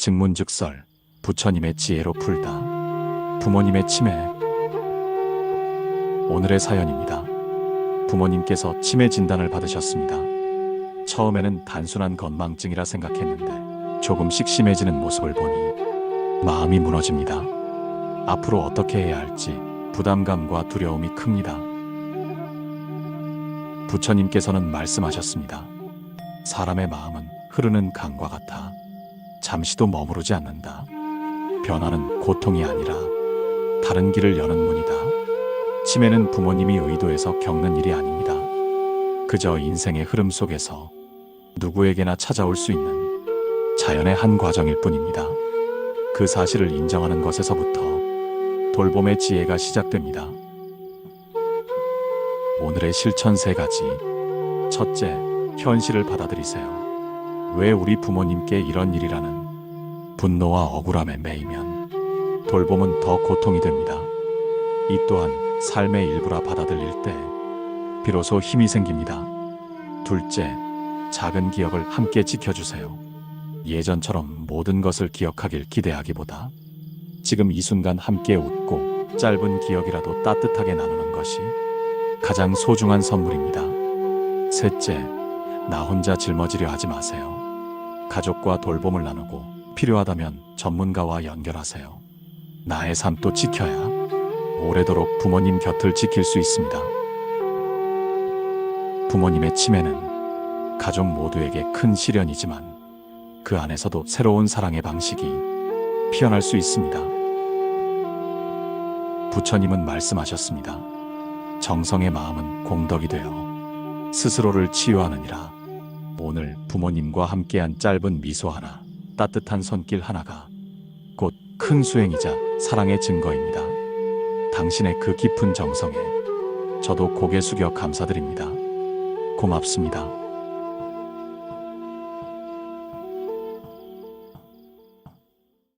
증문즉설 부처님의 지혜로 풀다. 부모님의 치매. 오늘의 사연입니다. 부모님께서 치매 진단을 받으셨습니다. 처음에는 단순한 건망증이라 생각했는데 조금씩 심해지는 모습을 보니 마음이 무너집니다. 앞으로 어떻게 해야 할지 부담감과 두려움이 큽니다. 부처님께서는 말씀하셨습니다. 사람의 마음은 흐르는 강과 같아 잠시도 머무르지 않는다. 변화는 고통이 아니라 다른 길을 여는 문이다. 치매는 부모님이 의도해서 겪는 일이 아닙니다. 그저 인생의 흐름 속에서 누구에게나 찾아올 수 있는 자연의 한 과정일 뿐입니다. 그 사실을 인정하는 것에서부터 돌봄의 지혜가 시작됩니다. 오늘의 실천 세 가지. 첫째, 현실을 받아들이세요. 왜 우리 부모님께 이런 일이라는 분노와 억울함에 매이면 돌봄은 더 고통이 됩니다. 이 또한 삶의 일부라 받아들일 때 비로소 힘이 생깁니다. 둘째, 작은 기억을 함께 지켜주세요. 예전처럼 모든 것을 기억하길 기대하기보다 지금 이 순간 함께 웃고 짧은 기억이라도 따뜻하게 나누는 것이 가장 소중한 선물입니다. 셋째, 나 혼자 짊어지려 하지 마세요. 가족과 돌봄을 나누고 필요하다면 전문가와 연결하세요. 나의 삶도 지켜야 오래도록 부모님 곁을 지킬 수 있습니다. 부모님의 치매는 가족 모두에게 큰 시련이지만 그 안에서도 새로운 사랑의 방식이 피어날 수 있습니다. 부처님은 말씀하셨습니다. 정성의 마음은 공덕이 되어 스스로를 치유하느니라. 오늘 부모님과 함께한 짧은 미소 하나, 따뜻한 손길 하나가 곧 큰 수행이자 사랑의 증거입니다. 당신의 그 깊은 정성에 저도 고개 숙여 감사드립니다. 고맙습니다.